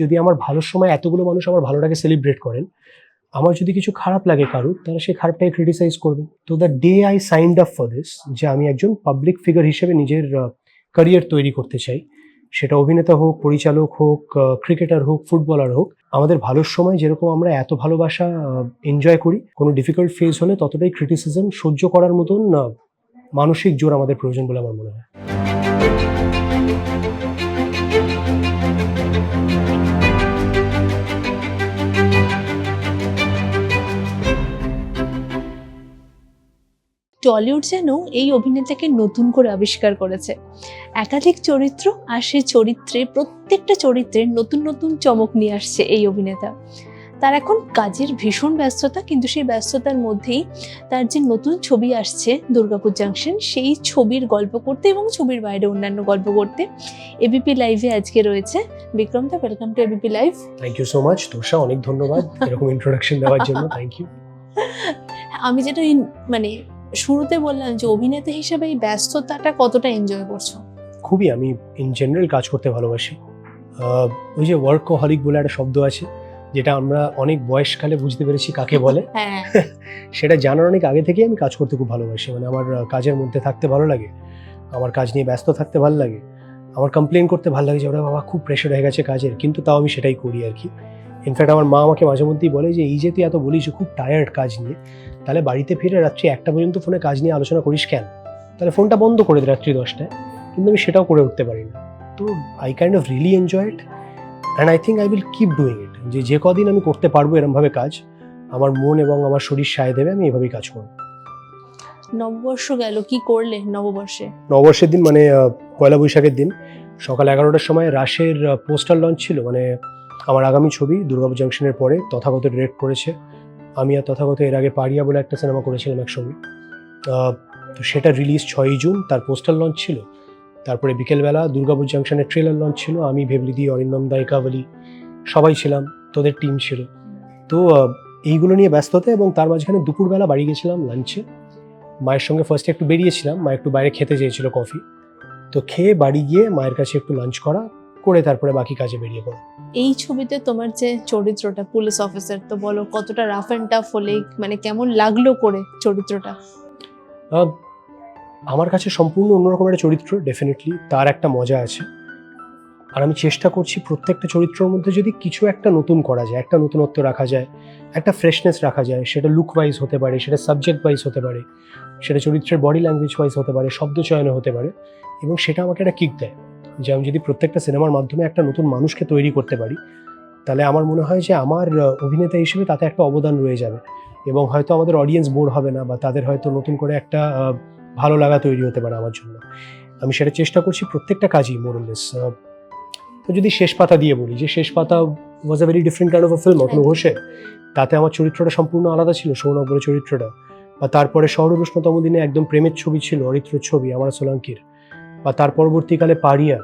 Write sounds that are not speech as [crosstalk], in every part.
যদি আমার ভালো সময় এতগুলো মানুষ আমার ভালোটাকে সেলিব্রেট করেন, আমার যদি কিছু খারাপ লাগে কারুর, তারা সেই খারাপটাকে ক্রিটিসাইজ করবে তো the day I signed up for this যে আমি একজন পাবলিক ফিগার হিসেবে নিজের ক্যারিয়ার তৈরি করতে চাই, সেটা অভিনেতা হোক, পরিচালক হোক ক্রিকেটার হোক ফুটবলার হোক, আমাদের ভালোর সময় যেরকম আমরা এত ভালোবাসা এনজয় করি, কোনো ডিফিকাল্ট ফেজ হলে ততটাই ক্রিটিসিজম সহ্য করার মতন মানসিক জোর আমাদের প্রয়োজন বলে আমার মনে হয়। টলিউড যেন এই অভিনেতাকে নতুন করে আবিষ্কার করেছে। একাধিক চরিত্র আর সেই চরিত্রে প্রত্যেকটা চরিত্রের নতুন নতুন চমক নিয়ে আসছে এই অভিনেতা। তার এখন কাজের ভীষণ ব্যস্ততা কিন্তু সেই ব্যস্ততার মধ্যেই তার যে নতুন ছবি আসছে দুর্গাপুর জাংশন সেই ছবির গল্প করতে এবং ছবির বাইরে অন্যান্য গল্প করতে এবিপি লাইভে আজকে রয়েছে। Bikram da welcome to ABP live thank you so much Tosha অনেক ধন্যবাদ। এরকম ইন্ট্রোডাকশন দেওয়ার জন্য থ্যাংক ইউ আমি যেটা মানে শুরুতে বললাম যে অভিনেতা হিসেবে এই ব্যস্ততাটা কতটা এনজয় করছ? খুবই আমি ইন জেনারেল কাজ করতে ভালোবাসি। ওই যে ওয়ার্কহলিক বলে একটা শব্দ আছে যেটা আমরা অনেক বয়সকালে বুঝতে পেরেছি কাকে বলে। [laughs] হ্যাঁ। [laughs] সেটা জানার অনেক আগে থেকেই আমি কাজ করতে খুব ভালোবাসি। মানে আমার কাজের মধ্যে থাকতে ভালো লাগে আমার কাজ নিয়ে ব্যস্ত থাকতে ভালো লাগে আমার কমপ্লেন করতে ভালো লাগে যে ওরা বাবা খুব প্রেশার হয়ে গেছে কাজের। কিন্তু তাও আমি সেটাই করি আর কি। ইনফ্যাক্ট আমার মা আমাকে মাঝে মধ্যেই বলে যে এই যে তুই এত বলিস খুব টায়ার্ড কাজ নিয়ে তাহলে বাড়িতে ফিরে রাত্রি একটা পর্যন্ত ফোনে কাজ নিয়ে আলোচনা করিস কেন? তাহলে ফোনটা বন্ধ করে দে রাত্রি দশটায় কিন্তু আমি সেটাও করে উঠতে পারি না। তো I kind of really enjoy it and I think I will keep doing it যে যে কদিন আমি করতে পারব এরমভাবে কাজ আমার মন এবং আমার শরীর সায় দেবে আমি এভাবেই কাজ করব। নববর্ষ গেল কি করলে নববর্ষে? নববর্ষের দিন মানে পয়লা বৈশাখের দিন সকাল এগারোটার সময় রাশের পোস্টার লঞ্চ ছিল মানে আমার আগামী ছবি দুর্গাপুর জাংশনের পরে তথাগত ডিরেক্ট করেছে আমি আর তথাগত এর আগে পারিয়া বলে একটা সিনেমা করেছিলাম একসঙ্গে তো সেটা রিলিজ ছয়ই জুন, তার পোস্টার লঞ্চ ছিল। তারপরে বিকেলবেলা দুর্গাপুর জাংশনের ট্রেলার লঞ্চ ছিল। আমি ভেবলিদি অরিন্দম দায়িকাবলি সবাই ছিলাম, তোদের টিম ছিল। তো এইগুলো নিয়ে ব্যস্ততা এবং তার মাঝখানে দুপুরবেলা বাড়ি গেছিলাম লাঞ্চে মায়ের সঙ্গে ফার্স্টে একটু বেরিয়েছিলাম, মা একটু বাইরে খেতে চেয়েছিল কফি তো খেয়ে বাড়ি গিয়ে মায়ের কাছে একটু লাঞ্চ করা করে তারপরে বাকি কাজে বেরিয়ে পড়া। এই ছবিতে তোমার যে চরিত্রটা পুলিশ অফিসার তো বলো কতটা রাফ অ্যান্ড টাফ হলে মানে কেমন লাগল করে চরিত্রটা? আমার কাছে সম্পূর্ণ অন্যরকম একটা চরিত্র ডেফিনেটলি তার একটা মজা আছে। আর আমি চেষ্টা করছি প্রত্যেকটা চরিত্রের মধ্যে যদি কিছু একটা নতুন করা যায় একটা নতুনত্ব রাখা যায় একটা ফ্রেশনেস রাখা যায় সেটা লুক ওয়াইজ হতে পারে সেটা সাবজেক্ট ওয়াইজ হতে পারে সেটা চরিত্রের বডি ল্যাঙ্গুয়েজ ওয়াইজ হতে পারে শব্দ চয়নে হতে পারে এবং সেটা আমাকে একটা কিক দেয়। যে আমি যদি প্রত্যেকটা সিনেমার মাধ্যমে একটা নতুন মানুষকে তৈরি করতে পারি, তাহলে আমার মনে হয় যে আমার অভিনেতা হিসেবে তাতে একটা অবদান রয়ে যাবে। এবং হয়তো আমাদের অডিয়েন্স বোর হবে না বা তাদের হয়তো নতুন করে একটা ভালো লাগা তৈরি হতে পারে আমার জন্য। আমি সেটা চেষ্টা করছি প্রত্যেকটা কাজই মোরলেস তো যদি শেষ পাতা দিয়ে বলি, যে শেষ পাতা was a very different kind of film Atanu ঘোষের। তাতে আমার চরিত্রটা সম্পূর্ণ আলাদা ছিল সৌনগরের চরিত্রটা। বা তারপরে শহর উষ্ণতম দিনে একদম প্রেমের ছবি ছিল অরিত্র ছবি, আমার সোলাঙ্কির। বা তার পরবর্তীকালে পারিয়া,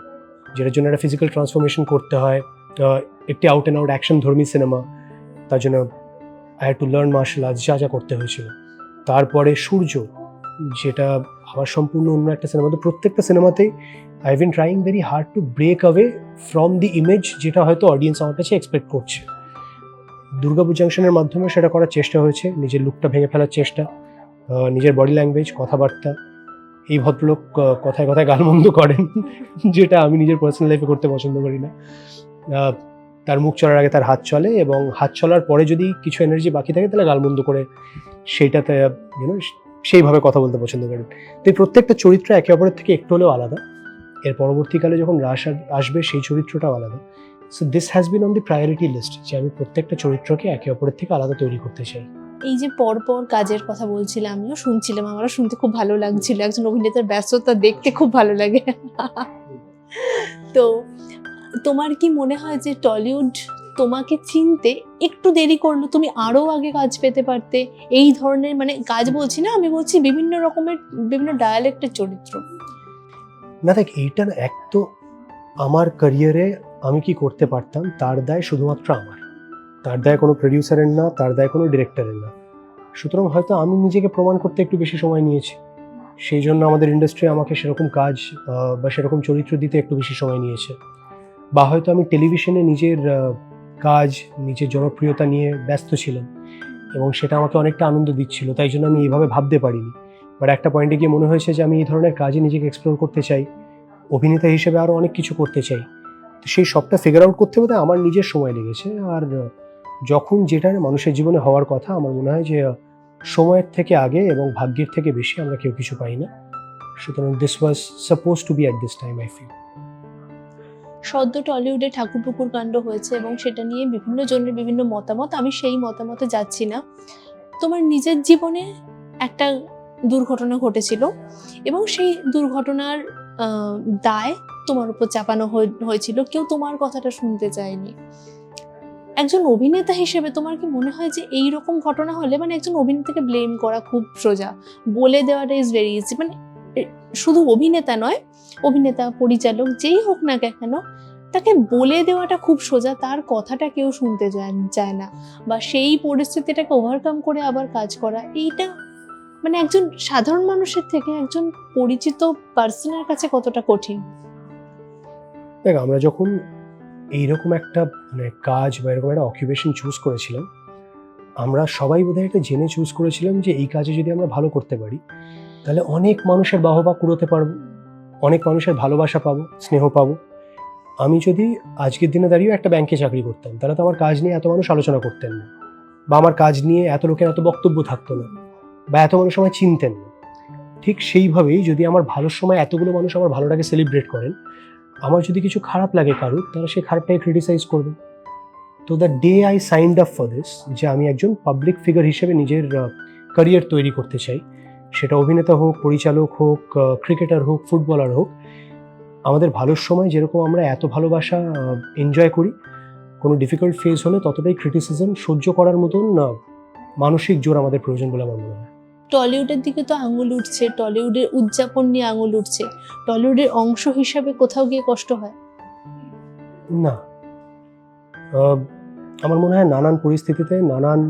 যেটার জন্য একটা ফিজিক্যাল ট্রান্সফরমেশন করতে হয় একটি আউট অ্যান্ড আউট অ্যাকশন ধর্মী সিনেমা তার জন্য I had to learn martial arts যা যা করতে হয়েছিল। তারপরে সূর্য, যেটা আবার সম্পূর্ণ অন্য একটা সিনেমা তো প্রত্যেকটা সিনেমাতেই I been trying very hard to break away from the image যেটা হয়তো অডিয়েন্স আমার কাছে এক্সপেক্ট করছে। দুর্গাপুর জাংশনের মাধ্যমে সেটা করার চেষ্টা হয়েছে, নিজের লুকটা ভেঙে ফেলার চেষ্টা নিজের বডি ল্যাঙ্গুয়েজ কথাবার্তা এই ভদ্রলোক কথায় কথায় গালমন্দ করেন, যেটা আমি নিজের পার্সোনাল লাইফে করতে পছন্দ করি না। তার মুখ চলার আগে তার হাত চলে এবং হাত চলার পরে যদি কিছু এনার্জি বাকি থাকে, তাহলে গালমন্দ করে সেইটাতে ইউনো সেইভাবে কথা বলতে পছন্দ করেন। তো এই প্রত্যেকটা চরিত্র একে অপরের থেকে একটু হলেও আলাদা। এর পরবর্তীকালে যখন রাস আসবে, সেই চরিত্রটাও আলাদা। So this has been on the priority list যে আমি প্রত্যেকটা চরিত্রকে একে অপরের থেকে আলাদা তৈরি করতে চাই। এই যে পরপর কাজের কথা বলছিলাম, আমিও শুনছিলাম, আমারও শুনতে খুব ভালো লাগছিল। একজন অভিনেতার ব্যস্ততা দেখতে খুব ভালো লাগে। তো, তোমার কি মনে হয় যে টলিউড তোমাকে চিনতে একটু দেরি করল? তুমি আরও আগে কাজ পেতে পারতে? এই ধরনের মানে কাজ বলছি না, আমি বলছি বিভিন্ন রকমের, বিভিন্ন ডায়ালেক্টের চরিত্র। না দেখ এইটা এক তো আমার ক্যারিয়ারে আমি কি করতে পারতাম, তার দায় শুধুমাত্র আমার। তার দায় কোনো প্রডিউসারের না, তার দায় কোনো ডিরেক্টরের না। সুতরাং হয়তো আমি নিজেকে প্রমাণ করতে একটু বেশি সময় নিয়েছি। সেই জন্য আমাদের ইন্ডাস্ট্রি আমাকে সেরকম কাজ বা সেরকম চরিত্র দিতে একটু বেশি সময় নিয়েছে। বা হয়তো আমি টেলিভিশনে নিজের কাজ, নিজের জনপ্রিয়তা নিয়ে ব্যস্ত ছিলাম এবং সেটা আমাকে অনেকটা আনন্দ দিচ্ছিল, তাই জন্য আমি এইভাবে ভাবতে পারিনি। বাট একটা পয়েন্টে গিয়ে মনে হয়েছে যে আমি এই ধরনের কাজে নিজেকে এক্সপ্লোর করতে চাই, অভিনেতা হিসেবে আরও অনেক কিছু করতে চাই। তো সেই সবটা ফিগার আউট করতে বোধহয় আমার নিজের সময় লেগেছে। আর যখন যেটা মানুষের জীবনে হওয়ার কথা, আমার মনে হয় যে সময়ের থেকে আগে এবং ভাগ্যের থেকে বেশি আমরা কেউ কিছু পাই না। সুতরাং this was suppose to be at this time I feel সদ্য টলিউডে ঠাকুরপুকুর কাণ্ড হয়েছে এবং সেটা নিয়ে বিভিন্ন জনের বিভিন্ন মতামত, আমি সেই মতামতে যাচ্ছি না। তোমার নিজের জীবনে একটা দুর্ঘটনা ঘটেছিল এবং সেই দুর্ঘটনার দায় তোমার উপর চাপানো হয়ে- হয়েছিল। কেউ তোমার কথাটা শুনতে চায়নি। একজন অভিনেতা হিসেবে তোমার কি মনে হয় যে এই রকম ঘটনা হলে মানে একজন অভিনেতাকে ব্লেম করা খুব সোজা? বলে দেওয়াটা ইজ ভেরি ইজি মানে শুধু অভিনেতা নয়, অভিনেতা, পরিচালক যেই হোক না কেন, তাকে বলে দেওয়াটা খুব সোজা, তার কথাটা কেউ শুনতে যায় না। বা সেই পরিস্থিতিটাকে ওভারকাম করে আবার কাজ করা, এইটা মানে একজন সাধারণ মানুষের থেকে একজন পরিচিত পার্সনের কাছে কতটা কঠিন? দেখ, আমরা যখন এইরকম একটা মানে কাজ বা এরকম একটা অকুপেশন চুজ করেছিলাম। আমরা সবাই বোধহয় এটা জেনে চুজ করেছিলাম যে এই কাজে যদি আমরা ভালো করতে পারি, তাহলে অনেক মানুষের বাহবা কুড়োতে পারব, অনেক মানুষের ভালোবাসা পাবো, স্নেহ পাবো। আমি যদি আজকের দিনে দাঁড়িয়ে একটা ব্যাংকে চাকরি করতাম, তাহলে তো আমার কাজ নিয়ে এত মানুষ আলোচনা করতেন না, বা আমার কাজ নিয়ে এত লোকের এত বক্তব্য থাকতো না, বা এত মানুষ আমায় চিনতেন না। ঠিক সেইভাবেই যদি আমার ভালোর সময় এতগুলো মানুষ আমার ভালোটাকে সেলিব্রেট করেন আমার যদি কিছু খারাপ লাগে কারুর, তাহলে সেই খারাপটাকে ক্রিটিসাইজ করবে। তো the day I signed up for this যে আমি একজন পাবলিক ফিগার হিসেবে নিজের ক্যারিয়ার তৈরি করতে চাই, সেটা অভিনেতা হোক, পরিচালক হোক ক্রিকেটার হোক ফুটবলার হোক, আমাদের ভালোর সময় যেরকম আমরা এত ভালোবাসা এনজয় করি, কোনো ডিফিকাল্ট ফেজ হলে ততটাই ক্রিটিসিজম সহ্য করার মতন মানসিক জোর আমাদের প্রয়োজন বলে আমার মনে হয়। টলিউডের দিকে তো আঙুল উঠছে, টলিউডের উদযাপন নিয়ে আঙুল উঠছে। টলিউডের অংশ হিসাবে কোথাও গিয়ে কষ্ট হয়? না। আমার মনে হয় নানান পরিস্থিতিতে নানান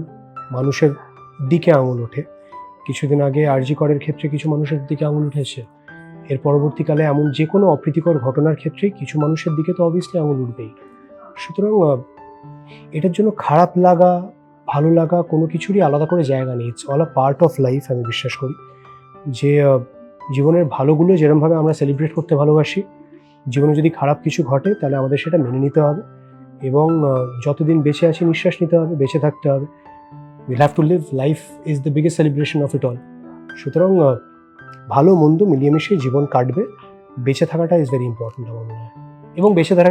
মানুষের দিকে আঙুল ওঠে। কিছুদিন আগে আরজি করের ক্ষেত্রে কিছু মানুষের দিকে আঙুল উঠেছে। এর পরবর্তীকালে এমন যে কোনো অপ্রীতিকর ঘটনার ক্ষেত্রে কিছু মানুষের দিকে তো অবভিয়াসলি আঙুল উঠবেই। সুতরাং এটার জন্য খারাপ লাগা ভালো লাগা কোনো কিছুরই আলাদা করে জায়গা নেই। It's all a part of life আমি বিশ্বাস করি। যে জীবনের ভালোগুলো যেরমভাবে আমরা সেলিব্রেট করতে ভালোবাসি, জীবনে যদি খারাপ কিছু ঘটে, তাহলে আমাদের সেটা মেনে নিতে হবে এবং যতদিন বেঁচে আছি নিঃশ্বাস নিতে হবে, বেঁচে থাকতে হবে। Will have to live life is the biggest celebration of it all সুতরাং ভালো মন্দ মিলিয়ে মিশিয়ে জীবন কাটবে। বেঁচে থাকাটা ইজ ভেরি ইম্পর্টেন্ট আমার মনে হয়। এবং বেঁচে থাকা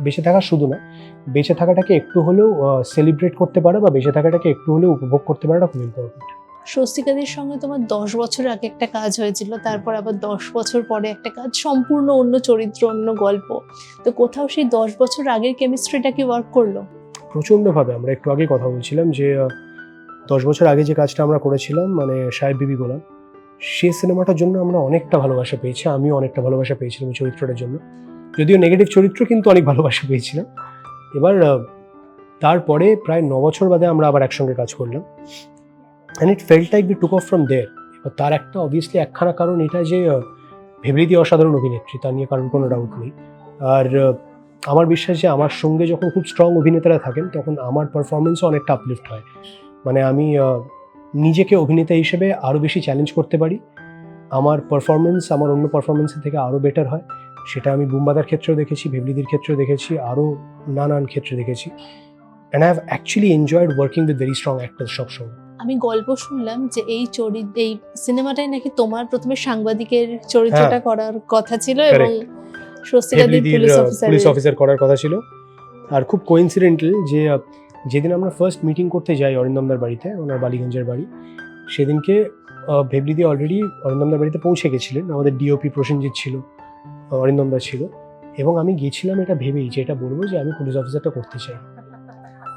বেঁচে থাকা শুধু না বেঁচে থাকাটাকে একটু হলেও সেলিব্রেট করতে পারো বা বেঁচে থাকাটাকে একটু হলেও উপভোগ করতে পারাটা খুব ইম্পর্টেন্ট স্বস্তিকাদের সঙ্গে তোমার দশ বছর আগে একটা কাজ হয়েছিল তারপর আবার দশ বছর পরে একটা কাজ সম্পূর্ণ অন্য চরিত্র অন্য গল্প। তো কোথাও সেই দশ বছর আগের কেমিস্ট্রিটা কি ওয়ার্ক করল? প্রচণ্ডভাবে আমরা একটু আগে কথা বলছিলাম যে দশ বছর আগে যে কাজটা আমরা করেছিলাম মানে সাহেব বিবি গোলাম সেই সিনেমাটার জন্য আমরা অনেকটা ভালোবাসা পেয়েছি আমিও অনেকটা ভালোবাসা পেয়েছিলাম চরিত্রটার জন্য। যদিও নেগেটিভ চরিত্র কিন্তু অনেক ভালোবাসা পেয়েছিলাম। এবার তারপরে প্রায় ন বছর বাদে আমরা আবার একসঙ্গে কাজ করলাম। And it felt like be took off from there এবার তার একটা অবভিয়াসলি একখানা কারণ এটা যে ভেবরিদি অসাধারণ অভিনেত্রী তা নিয়ে কারণ কোনো ডাউট নেই। আর আমার বিশ্বাস যে আমার সঙ্গে যখন খুব স্ট্রং অভিনেতারা থাকেন, তখন আমার পারফরমেন্সও অনেকটা আপলিফ্ট হয়। মানে আমি নিজেকে অভিনেতা হিসেবে আরও বেশি চ্যালেঞ্জ করতে পারি। আমার পারফরমেন্স আমার অন্য পারফরমেন্সের থেকে আরও বেটার হয়। সেটা আমি বুম্বাদার ক্ষেত্রেও দেখেছি ভেবলিদির ক্ষেত্রেও দেখেছি আরও নানান ক্ষেত্রে দেখেছি। And I have actually enjoyed working with very strong actors সবসময় আমি গল্প শুনলাম যে এই চরিত্র এই সিনেমাটাই নাকি তোমার প্রথমে সাংবাদিকের চরিত্রটা করার কথা ছিল এবং পুলিশ অফিসার করার কথা ছিল। আর খুব কোইন্সিডেন্টাল যে যেদিন আমরা ফার্স্ট মিটিং করতে যাই অরিন্দমদার বাড়িতে ওনার বালিগঞ্জের বাড়ি সেদিনকে ভেবলিদি অলরেডি অরিন্দমদার বাড়িতে পৌঁছে গেছিলেন। আমাদের ডিওপি প্রসেনজিৎ ছিল। অরিন্দমদা ছিল। এবং আমি গিয়েছিলাম এটা ভেবেই যে এটা বলব যে আমি পুলিশ অফিসারটা করতে চাই।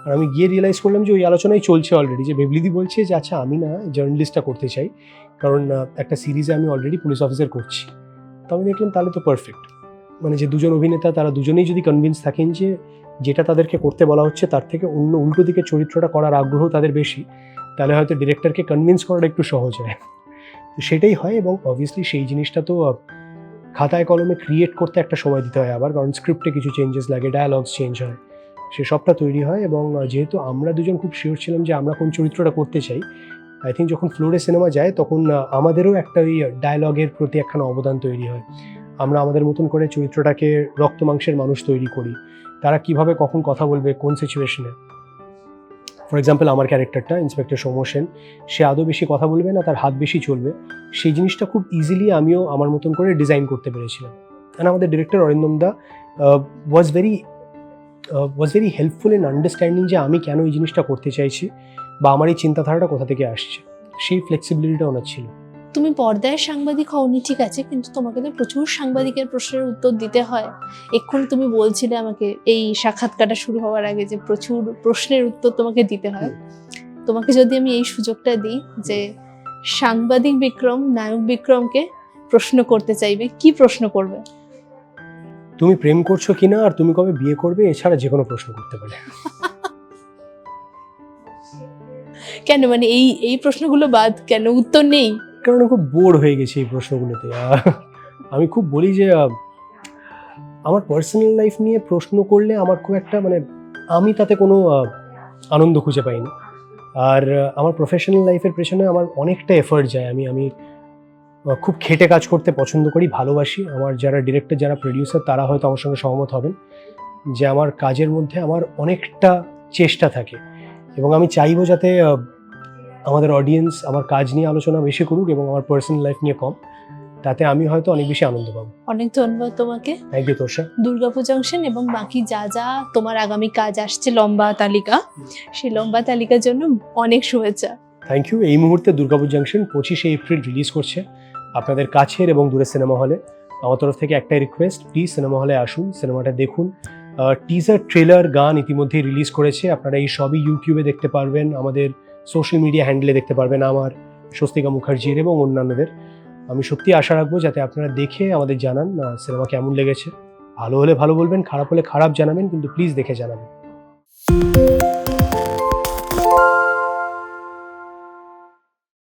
আর আমি গিয়ে রিয়েলাইজ করলাম যে ওই আলোচনাই চলছে অলরেডি যে বেবলিদি বলছে যে আচ্ছা আমি না জার্নালিস্টটা করতে চাই। কারণ একটা সিরিজে আমি অলরেডি পুলিশ অফিসার করছি। তো আমি দেখলাম তাহলে তো পারফেক্ট মানে যে দুজন অভিনেতা, তারা দুজনেই যদি কনভিন্স থাকেন যে যেটা তাদেরকে করতে বলা হচ্ছে, তার থেকে অন্য, উল্টো দিকে চরিত্রটা করার আগ্রহ তাদের বেশি, তাহলে হয়তো ডিরেক্টরকে কনভিন্স করাটা একটু সহজ হয়। তো সেটাই হয় এবং অবভিয়াসলি সেই জিনিসটা তো খাতায় কলমে ক্রিয়েট করতে একটা সময় দিতে হয় আবার, কারণ স্ক্রিপ্টে কিছু চেঞ্জেস লাগে ডায়ালগস চেঞ্জ হয়। সে সবটা তৈরি হয় এবং যেহেতু আমরা দুজন খুব শিওর ছিলাম যে আমরা কোন চরিত্রটা করতে চাই আই থিঙ্ক যখন ফ্লোরে সিনেমা যায় তখন আমাদেরও একটা ওই ডায়ালগের প্রতি একখানা অবদান তৈরি হয়। আমরা আমাদের মতন করে চরিত্রটাকে রক্ত মাংসের মানুষ তৈরি করি। তারা কীভাবে কখন কথা বলবে, কোন সিচুয়েশনে ফর এক্সাম্পল আমার ক্যারেক্টারটা ইন্সপেক্টর সৌম্য সেন সে আদৌ বেশি কথা বলবে না, তার হাত বেশি চলবে। সেই জিনিসটা খুব ইজিলি আমিও আমার মতন করে ডিজাইন করতে পেরেছিলাম। অ্যান্ড আমাদের director Arindam da was very was very helpful in understanding যে আমি কেন এই জিনিসটা করতে চাইছি বা আমার এই চিন্তাধারাটা কোথা থেকে আসছে। সেই ফ্লেক্সিবিলিটিটা ওনার ছিল। তুমি পর্দায় সাংবাদিক হওনি ঠিক আছে কিন্তু তোমাকে তো প্রচুর সাংবাদিকের প্রশ্নের উত্তর দিতে হয়। এক্ষুনি তুমি বলছিলে আমাকে এই সাক্ষাৎকারটা শুরু হওয়ার আগে যে প্রচুর প্রশ্নের উত্তর তোমাকে দিতে হয়। তোমাকে যদি আমি এই সুযোগটা দিই যে সাংবাদিক বিক্রম নায়ক বিক্রমকে প্রশ্ন করতে চাইবে কি প্রশ্ন করবে? তুমি প্রেম করছ কিনা আর তুমি কবে বিয়ে করবে এছাড়া যে কোনো প্রশ্ন করতে পারে। কেন? মানে এই এই প্রশ্নগুলো বাদ কেন? উত্তর নেই। কারণ খুব বোর হয়ে গেছি এই প্রশ্নগুলোতে। আমি খুব বলি যে আমার পার্সোনাল লাইফ নিয়ে প্রশ্ন করলে আমার খুব একটা মানে আমি তাতে কোনো আনন্দ খুঁজে পাই না আর আমার প্রফেশনাল লাইফের পেছনে আমার অনেকটা এফার্ট যায়। আমি আমি খুব খেটে কাজ করতে পছন্দ করি, ভালোবাসি। আমার যারা ডিরেক্টর যারা প্রডিউসার তারা হয়তো আমার সঙ্গে সহমত হবেন যে, আমার কাজের মধ্যে আমার অনেকটা চেষ্টা থাকে। এবং আমি চাইব যাতে আমাদের অডিয়েন্স আমার কাজ নিয়ে আলোচনা বেশি করুক এবং আমার পার্সোনাল লাইফ নিয়ে কম তাতে আমি হয়তো অনেক বেশি আনন্দ পাবো। অনেক ধন্যবাদ তোমাকে। Thank you Tosha Durgapur junction এবং বাকি যা যা তোমার আগামী কাজ আসছে লম্বা তালিকা সেই লম্বা তালিকার জন্য অনেক শুভেচ্ছা। থ্যাংক ইউ এই মুহূর্তে দুর্গাপুর জাংশন পঁচিশে এপ্রিল রিলিজ করছে আপনাদের কাছের এবং দূরের সিনেমা হলে আমার তরফ থেকে একটাই রিকোয়েস্ট প্লিজ সিনেমা হলে আসুন সিনেমাটা দেখুন। টিজার ট্রেলার গান ইতিমধ্যেই রিলিজ করেছে। আপনারা এই সবই ইউটিউবে দেখতে পারবেন। আমাদের সোশ্যাল মিডিয়া হ্যান্ডেলে দেখতে পারবেন আমার স্বস্তিকা মুখার্জির এবং অন্যান্যদের। আমি সত্যি আশা রাখব যাতে আপনারা দেখে আমাদের জানান সিনেমা কেমন লেগেছে। ভালো হলে ভালো বলবেন, খারাপ হলে খারাপ জানাবেন, কিন্তু প্লিজ দেখে জানাবেন।